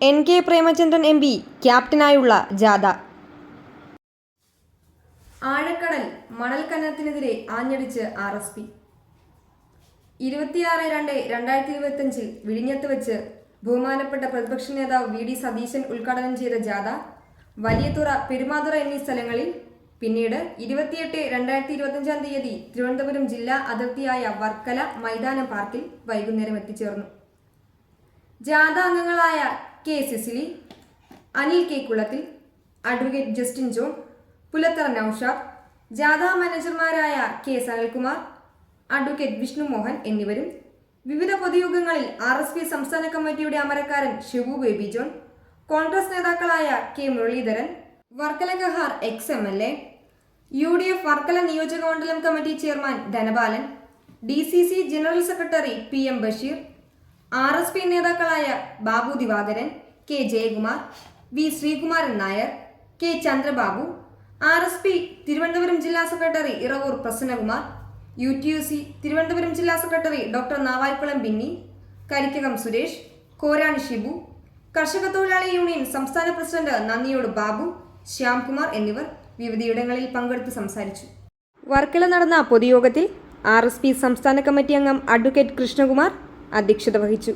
N K Premachandran M P ക്യാപ്റ്റനായുള്ള ജാഥ. ആഴക്കടൽ മണൽ ഖനനത്തിനെതിരെ ആഞ്ഞടിച്ച് ആർ എസ് പി. ഇരുപത്തിയാറ് രണ്ട് രണ്ടായിരത്തി ഇരുപത്തിയഞ്ചിൽ വിഴിഞ്ഞത്ത് വെച്ച് ബഹുമാനപ്പെട്ട പ്രതിപക്ഷ നേതാവ് വി ഡി സതീശൻ ഉദ്ഘാടനം ചെയ്ത ജാഥ വലിയതുറ പെരുമാതുറ എന്നീ സ്ഥലങ്ങളിൽ പിന്നീട് ഇരുപത്തിയെട്ട് രണ്ടായിരത്തി ഇരുപത്തിയഞ്ചാം തീയതി തിരുവനന്തപുരം ജില്ലാ അതിർത്തിയായ വർക്കല മൈതാന പാർക്കിൽ വൈകുന്നേരം എത്തിച്ചേർന്നു. ജാഥ അംഗങ്ങളായ കെ സിസിലി അനിൽ കെ കുളത്തിൽ advocate Justin John Pulathara Noushad ജാഥ മാനേജർമാരായ കെ സനൽകുമാർ അഡ്വക്കേറ്റ് വിഷ്ണു മോഹൻ എന്നിവരും വിവിധ പൊതുയോഗങ്ങളിൽ ആർ എസ് പി സംസ്ഥാന കമ്മിറ്റിയുടെ അമരക്കാരൻ ഷിബു ബേബി ജോൺ കോൺഗ്രസ് നേതാക്കളായ K Muraleedharan Varkala Gahar ex M L A U D F Varkala നിയോജക മണ്ഡലം committee chairman Dhanapalan D C C general secretary P M Basheer R S P നേതാക്കളായ Babu Divakaran K Jayakumar V Sreekumaran Nair K Chandrababu R S P Thiruvananthapuram ജില്ലാ secretary Iravoor Prasannakumar U T U C Thiruvananthapuram ജില്ലാ secretary doctor Navaikulam Binny Karikkakam Suresh Korani Shibu കർഷക തൊഴിലാളി union സംസ്ഥാന president നന്ദിയോട് ബാബു ശ്യാംകുമാർ എന്നിവർ വിവിധയിടങ്ങളിൽ പങ്കെടുത്ത് സംസാരിച്ചു. വർക്കല നടന്ന പൊതുയോഗത്തിൽ ആർ എസ് പി സംസ്ഥാന കമ്മിറ്റി അംഗം അഡ്വക്കേറ്റ് കൃഷ്ണകുമാർ അധ്യക്ഷത വഹിച്ചു.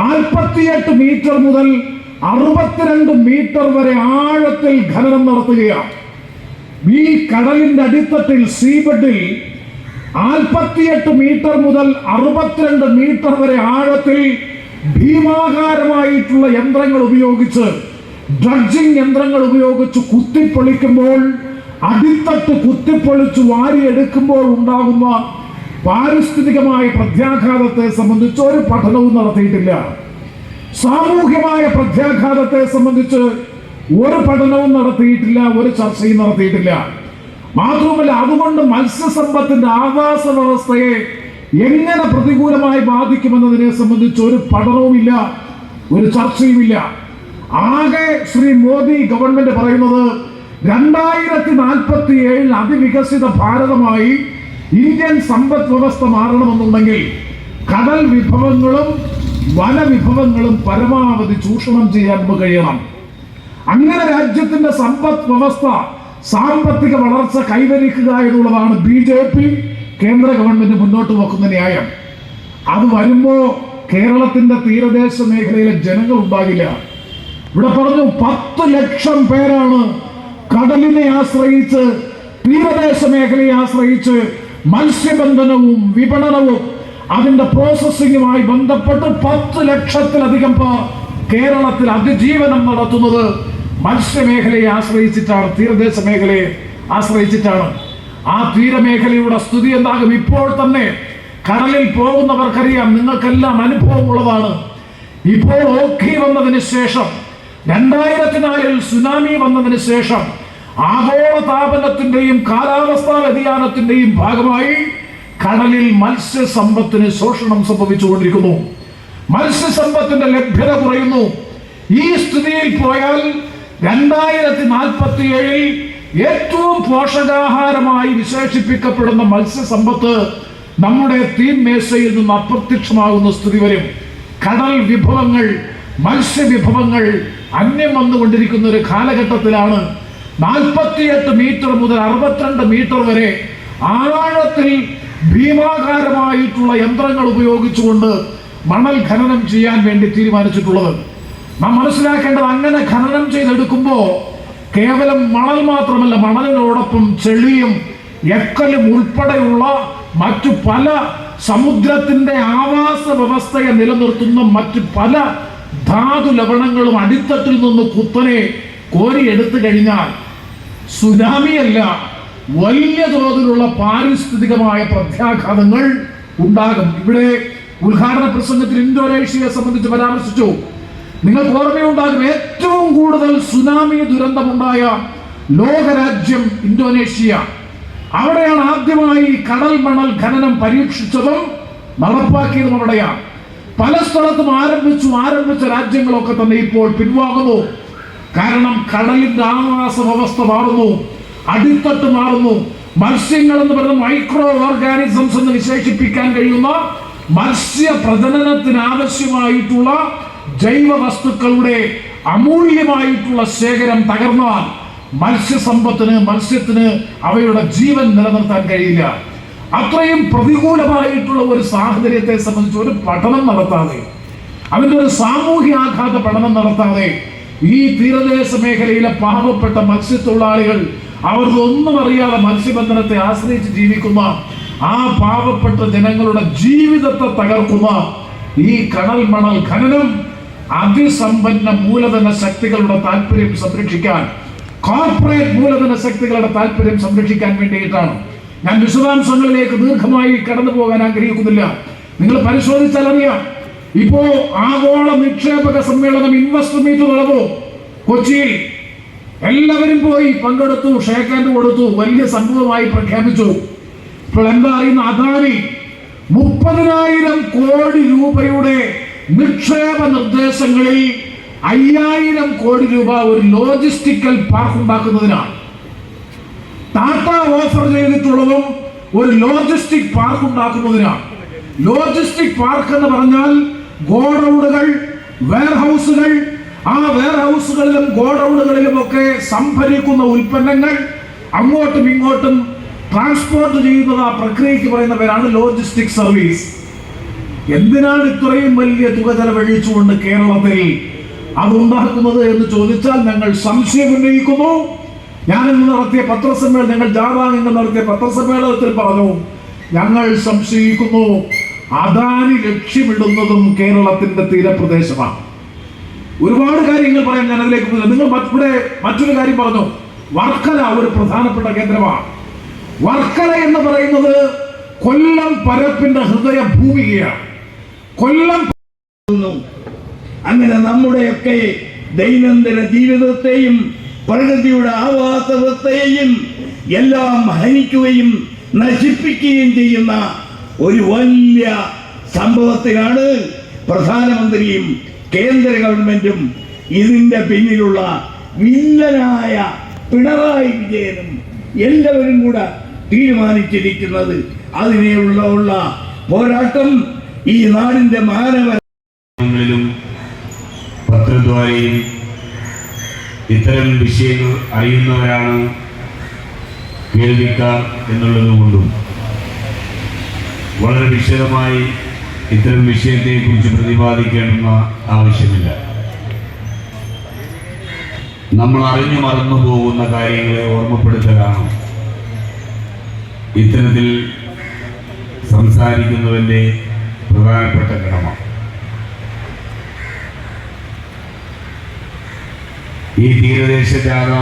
നാൽപ്പത്തിയെട്ട് മീറ്റർ മുതൽ അറുപത്തിരണ്ട് മീറ്റർ വരെ ആഴത്തിൽ ഖനനം നടത്തുകയാണ്. ഈ കടലിന്റെ അടിത്തട്ടിൽ സീബഡിൽ നാൽപ്പത്തിയെട്ട് മീറ്റർ മുതൽ അറുപത്തിരണ്ട് മീറ്റർ വരെ ആഴത്തിൽ ഭീമാകാരമായിട്ടുള്ള യന്ത്രങ്ങൾ ഉപയോഗിച്ച് ഡ്രഡ്ജിംഗ് യന്ത്രങ്ങൾ ഉപയോഗിച്ച് കുത്തിപ്പൊളിക്കുമ്പോൾ അടിത്തട്ട് കുത്തിപ്പൊളിച്ച് വാരിയെടുക്കുമ്പോൾ ഉണ്ടാകുന്ന പാരിസ്ഥിതികമായ പ്രത്യാഘാതത്തെ സംബന്ധിച്ച് ഒരു പഠനവും നടത്തിയിട്ടില്ല. സാമൂഹ്യമായ പ്രത്യാഘാതത്തെ സംബന്ധിച്ച് ഒരു പഠനവും നടത്തിയിട്ടില്ല ഒരു ചർച്ചയും നടത്തിയിട്ടില്ല. മാത്രമല്ല അതുകൊണ്ട് മത്സ്യസമ്പത്തിന്റെ ആവാസ വ്യവസ്ഥയെ എങ്ങനെ പ്രതികൂലമായി ബാധിക്കുമെന്നതിനെ സംബന്ധിച്ച് ഒരു പഠനവുമില്ല ഒരു ചർച്ചയുമില്ല. ആകെ ശ്രീ മോദി ഗവൺമെന്റ് പറയുന്നത് രണ്ടായിരത്തി നാൽപ്പത്തി ഏഴിൽ അതിവികസിത ഭാരതമായി ഇന്ത്യൻ സമ്പദ് വ്യവസ്ഥ മാറണമെന്നുണ്ടെങ്കിൽ കടൽ വിഭവങ്ങളും വനവിഭവങ്ങളും പരമാവധി ചൂഷണം ചെയ്യാൻ കഴിയണം. അങ്ങനെ രാജ്യത്തിന്റെ സമ്പദ് വ്യവസ്ഥ സാമ്പത്തിക വളർച്ച കൈവരിക്കുക എന്നുള്ളതാണ് ബി ജെ പി കേന്ദ്ര ഗവൺമെന്റ് മുന്നോട്ട് വെക്കുന്ന ന്യായം. അത് വരുമ്പോ കേരളത്തിന്റെ തീരദേശ മേഖലയിലെ ജനങ്ങൾ ഉണ്ടാകില്ല. ഇവിടെ പറഞ്ഞു പത്ത് ലക്ഷം പേരാണ് കടലിനെ ആശ്രയിച്ച് തീരദേശ മേഖലയെ ആശ്രയിച്ച് മത്സ്യബന്ധനവും വിപണനവും അതിന്റെ പ്രോസസ്സിംഗുമായി ബന്ധപ്പെട്ട് പത്ത് ലക്ഷത്തിലധികം പേർ കേരളത്തിൽ അതിജീവനം നടത്തുന്നത് മത്സ്യമേഖലയെ ആശ്രയിച്ചിട്ടാണ് തീരദേശ മേഖലയെ ആശ്രയിച്ചിട്ടാണ്. ആ തീരമേഖലയുടെ സ്തുതി എന്താകും? ഇപ്പോൾ തന്നെ കടലിൽ പോകുന്നവർക്കറിയാം നിങ്ങൾക്കെല്ലാം അനുഭവമുള്ളതാണ്. ഇപ്പോൾ ഓഖി വന്നതിന് ശേഷം രണ്ടായിരത്തിനാലിൽ സുനാമി വന്നതിന് ശേഷം ആഗോള താപനത്തിന്റെയും കാലാവസ്ഥാ വ്യതിയാനത്തിന്റെയും ഭാഗമായി കടലിൽ മത്സ്യസമ്പത്തിന് ശോഷണം സംഭവിച്ചുകൊണ്ടിരിക്കുന്നു. മത്സ്യസമ്പത്തിന്റെ ലഭ്യത കുറയുന്നു. ഈ സ്ഥിതിയിൽ പോയാൽ രണ്ടായിരത്തി നാൽപ്പത്തി ഏഴിൽ ഏറ്റവും പോഷകാഹാരമായി വിശേഷിപ്പിക്കപ്പെടുന്ന മത്സ്യസമ്പത്ത് നമ്മുടെ തീൻമേശയിൽ നിന്ന് അപ്രത്യക്ഷമാകുന്ന സ്ഥിതി വരും. കടൽ വിഭവങ്ങൾ മത്സ്യ വിഭവങ്ങൾ അന്യം വന്നുകൊണ്ടിരിക്കുന്ന ഒരു കാലഘട്ടത്തിലാണ് നാൽപ്പത്തിയെട്ട് മീറ്റർ മുതൽ അറുപത്തിരണ്ട് മീറ്റർ വരെ ആഴത്തിൽ ഭീമാകാരമായിട്ടുള്ള യന്ത്രങ്ങൾ ഉപയോഗിച്ചുകൊണ്ട് മണൽ ഖനനം ചെയ്യാൻ വേണ്ടി തീരുമാനിച്ചിട്ടുള്ളത്. നാം മനസ്സിലാക്കേണ്ടത് അങ്ങനെ ഖനനം ചെയ്തെടുക്കുമ്പോൾ കേവലം മണൽ മാത്രമല്ല മണലിനോടൊപ്പം ചെളിയും എക്കലും ഉൾപ്പെടെയുള്ള മറ്റു പല സമുദ്രത്തിന്റെ ആവാസ വ്യവസ്ഥയെ നിലനിർത്തുന്ന മറ്റു പല ധാതു ലവണങ്ങളും അടിത്തട്ടിൽ നിന്ന് കുത്തനെ കോരിയെടുത്തു കഴിഞ്ഞാൽ സുനാമിയല്ല വലിയ തോതിലുള്ള പാരിസ്ഥിതികമായ പ്രത്യാഘാതങ്ങൾ ഉണ്ടാകും. ഇവിടെ ഉദ്ഘാടന പ്രസംഗത്തിൽ ഇന്തോനേഷ്യയെ സംബന്ധിച്ച് പരാമർശിച്ചു. നിങ്ങൾക്ക് ഓർമ്മയുണ്ടാകും ഏറ്റവും കൂടുതൽ സുനാമി ദുരന്തമുണ്ടായ ലോകരാജ്യം ഇന്തോനേഷ്യ. അവിടെയാണ് ആദ്യമായി കടൽ മണൽ ഖനനം പരീക്ഷിച്ചതും നടപ്പാക്കിയതും അവിടെയാണ്. പല സ്ഥലത്തും ആരംഭിച്ചു ആരംഭിച്ച രാജ്യങ്ങളൊക്കെ തന്നെ ഇപ്പോൾ പിൻവാങ്ങുന്നു. കാരണം കടലിന്റെ ആവാസ വ്യവസ്ഥ മാറുന്നു അടിത്തട്ട് മാറുന്നു. മത്സ്യങ്ങൾ എന്ന് പറയുന്ന മൈക്രോ ഓർഗാനിസംസ് എന്ന് വിശേഷിപ്പിക്കാൻ കഴിയുന്ന മത്സ്യ പ്രജനനത്തിന് ആവശ്യമായിട്ടുള്ള ജൈവ വസ്തുക്കളുടെ അമൂല്യമായിട്ടുള്ള ശേഖരം തകർന്നാൽ മത്സ്യസമ്പത്തിന് മത്സ്യത്തിന് അവയുടെ ജീവൻ നിലനിർത്താൻ കഴിയില്ല. അത്രയും പ്രതികൂലമായിട്ടുള്ള ഒരു സാഹചര്യത്തെ സംബന്ധിച്ച് ഒരു പഠനം നടത്താതെ അതിന്റെ ഒരു സാമൂഹ്യാഘാത പഠനം നടത്താതെ ഈ തീരദേശ മേഖലയിലെ പാവപ്പെട്ട മത്സ്യത്തൊഴിലാളികൾ അവർക്ക് ഒന്നും അറിയാതെ മത്സ്യബന്ധനത്തെ ആശ്രയിച്ച് ജീവിക്കുന്ന ആ പാവപ്പെട്ട ജനങ്ങളുടെ ജീവിതത്തെ തകർക്കുന്ന ഈ കടൽ മണൽ ഖനനം അതിസമ്പന്ന മൂലധന ശക്തികളുടെ താല്പര്യം സംരക്ഷിക്കാൻ കോർപ്പറേറ്റ് മൂലധന ശക്തികളുടെ താല്പര്യം സംരക്ഷിക്കാൻ വേണ്ടിയിട്ടാണ്. ഞാൻ വിശദാംശങ്ങളിലേക്ക് ദീർഘമായി കടന്നു പോകാൻ ആഗ്രഹിക്കുന്നില്ല. നിങ്ങൾ പരിശോധിച്ചാൽ അറിയാം. ഇപ്പോ ആഗോള നിക്ഷേപക സമ്മേളനം ഇൻവെസ്റ്റ് മീറ്റ് നടന്നു. കൊച്ചിയിൽ എല്ലാവരും പോയി പങ്കെടുത്തു ഷേക്ക് ഹാൻഡ് കൊടുത്തു വലിയ സംഭവമായി പ്രഖ്യാപിച്ചു. ഇപ്പോൾ എന്താ അറിയുന്ന അദാനി? മുപ്പതിനായിരം കോടി രൂപയുടെ നിക്ഷേപ നിർദ്ദേശങ്ങളിൽ അയ്യായിരം കോടി രൂപ ഒരു ലോജിസ്റ്റിക്കൽ പാർക്ക് ഉണ്ടാക്കുന്നതിനാണ്. ടാറ്റ ഓഫർ ചെയ്തിട്ടുള്ളതും ഒരു ലോജിസ്റ്റിക് പാർക്ക് ഉണ്ടാക്കുന്നതിനാണ്. ലോജിസ്റ്റിക് പാർക്ക് എന്ന് പറഞ്ഞാൽ ഗോഡൌണുകൾ വെയർഹൗസുകൾ ആ വെയർഹൗസുകളിലും ഗോഡൌണുകളിലും ഒക്കെ സംഭരിക്കുന്ന ഉൽപ്പന്നങ്ങൾ അങ്ങോട്ടും ഇങ്ങോട്ടും ട്രാൻസ്പോർട്ട് ചെയ്യുന്നത് ആ പ്രക്രിയയ്ക്ക് പറയുന്ന പേരാണ് ലോജിസ്റ്റിക് സർവീസ്. എന്തിനാണ് ഇത്രയും വലിയ തുക ചെലവഴിച്ചുകൊണ്ട് കേരളത്തിൽ അതുണ്ടാക്കുന്നത് എന്ന് ചോദിച്ചാൽ ഞങ്ങൾ സംശയം ഉന്നയിക്കുന്നു. ഞാൻ ഇന്ന് നടത്തിയ പത്രസമ്മേളനം ഞങ്ങൾ ജാവാങ് നടത്തിയ പത്രസമ്മേളനത്തിൽ പറഞ്ഞു ഞങ്ങൾ സംശയിക്കുന്നു. അദാനി ലക്ഷ്യമിടുന്നതും കേരളത്തിന്റെ തീരപ്രദേശമാണ്. ഒരുപാട് കാര്യങ്ങൾ പറയാൻ ഞാൻ അതിലേക്ക് നിങ്ങൾ ഇവിടെ മറ്റൊരു കാര്യം പറഞ്ഞു. വർക്കല ഒരു പ്രധാനപ്പെട്ട കേന്ദ്രമാണ്. വർക്കല എന്ന് പറയുന്നത് കൊല്ലം പരപ്പിന്റെ ഹൃദയ ഭൂമികയാണ് കൊല്ലം. അങ്ങനെ നമ്മുടെയൊക്കെ ദൈനംദിന ജീവിതത്തെയും പ്രകൃതിയുടെ ആവാസവ്യവസ്ഥയെയും എല്ലാം ഹനിക്കുകയും നശിപ്പിക്കുകയും ചെയ്യുന്ന ഒരു വലിയ സംഭവത്തിനാണ് പ്രധാനമന്ത്രിയും കേന്ദ്ര ഗവൺമെന്റും ഇതിന്റെ പിന്നിലുള്ള വില്ലനായ പിണറായി വിജയനും എല്ലാവരും കൂടെ തീരുമാനിച്ചിരിക്കുന്നത് അതിനെയുള്ള പോരാട്ടം ഈ നാടിന്റെ മാനവ ങ്ങളിലും പത്രദ്വാരയും ഇത്തരം വിഷയങ്ങൾ അറിയുന്നവരാണ് കേൾവിക്കാർ എന്നുള്ളത് കൊണ്ടും വളരെ വിശദമായി ഇത്തരം വിഷയത്തെക്കുറിച്ച് പ്രതിപാദിക്കേണ്ടുന്ന ആവശ്യമില്ല. നമ്മൾ അറിഞ്ഞു മറന്നു പോകുന്ന കാര്യങ്ങളെ ഓർമ്മപ്പെടുത്തലാണ്. ഇത്തരത്തിൽ സംസാരിക്കുന്നവന്റെ പ്രധാനപ്പെട്ട കടമ ഈ തീരദേശ ജാഥ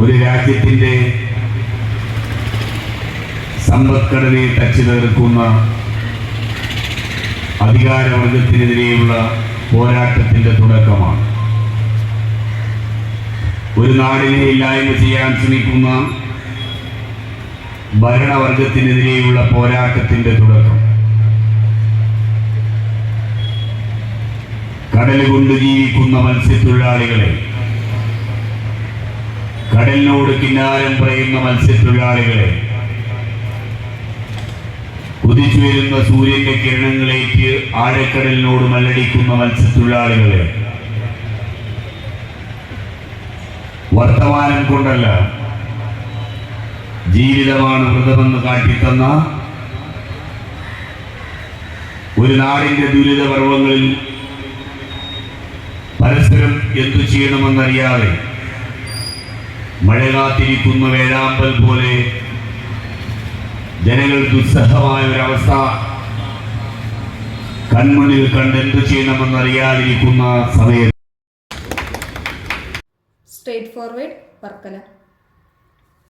ഒരു രാജ്യത്തിന്റെ സമ്പദ്ഘടനയെ തച്ചു തീർക്കുന്ന അധികാരവർഗത്തിനെതിരെയുള്ള പോരാട്ടത്തിന്റെ തുടക്കമാണ്. ഒരു നാടിനെ ഇല്ലായ്മ ചെയ്യാൻ ശ്രമിക്കുന്ന ഭരണവർഗത്തിനെതിരെയുള്ള പോരാട്ടത്തിന്റെ തുടക്കം. കടൽ കൊണ്ട് ജീവിക്കുന്ന മത്സ്യത്തൊഴിലാളികളെ കടലിനോട് കിന്നാരം പറയുന്ന മത്സ്യത്തൊഴിലാളികളെ ഉദിച്ചു വരുന്ന സൂര്യന്റെ കിരണങ്ങളേറ്റ് ആഴക്കടലിനോട് മല്ലടിക്കുന്ന മത്സ്യത്തൊഴിലാളികളെ. വർത്തമാനം കൊണ്ടല്ല. ജീവിതമാണ് വ്രതമെന്ന് കാട്ടിത്തന്ന ഒരു നാടിന്റെ ദുരിത പർവങ്ങളിൽ പരസ്പരം എന്തു ചെയ്യണമെന്നറിയാതെ മഴ കാത്തിരിക്കുന്ന വേഴാമ്പൽ പോലെ ജനങ്ങൾ ദുസ്സഹമായ ഒരവസ്ഥ. കൺമുന്നിൽ കണ്ട് എന്തു ചെയ്യണമെന്നറിയാതിരിക്കുന്ന സമയത്ത് സ്ട്രേറ്റ് ഫോർവേഡ് വർക്കല.